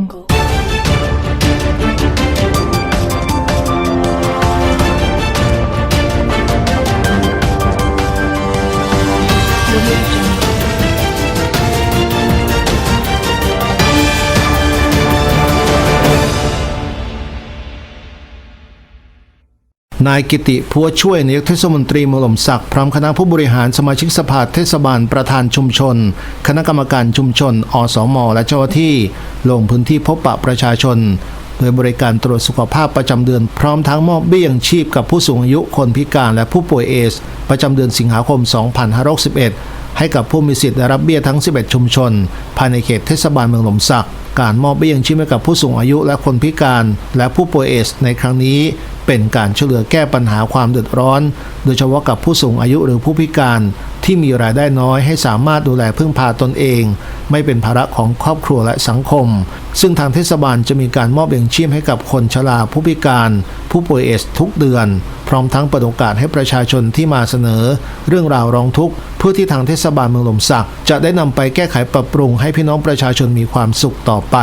Jungle. นายกิติพัวช่วยนายกเทศมนตรีเมองหล่มศักดิ์พร้อมคณะผู้บริหารสมาชิกสภาเทศบาลประธานชุมชน คณะกรรมการชุมชน อสม และเจ้าหน้าที่ ลงพื้นที่พบปะประชาชน โดยบริการตรวจสุขภาพประจำเดือนพร้อมทั้งมอบเบี้ยยังชีพกับผู้สูงอายุคนพิการและผู้ป่วยเอดสประจำเดือนสิงหาคม 2561 ให้กับผู้มีสิทธิ์ได้รับเบี้ยทั้ง 11 ชุมชน ภายในเขตเทศบาลเมืองหล่มสัก การมอบเบี้ยยังชีพให้กับผู้สูงอายุและคนพิการ และผู้ป่วยเอสในครั้งนี้ เป็นการช่วยเหลือแก้ปัญหาความเดือดร้อน โดยเฉพาะกับผู้สูงอายุหรือผู้พิการที่มีรายได้น้อยให้สามารถดูแลพึ่งพาตนเอง ไม่เป็นภาระของครอบครัวและสังคม ซึ่งทางเทศบาลจะมีการมอบเบี้ยยังชีพให้กับคนชราผู้พิการผู้ป่วยเอสทุกเดือน พร้อมทั้งเปิดโอกาสให้ประชาชนที่มาเสนอ เรื่องราวร้องทุกข์เพื่อที่ทางเทศบาลเมืองหล่มสัก จะได้นำไปแก้ไขปรับปรุงให้พี่น้องประชาชนมีความสุขต่อไป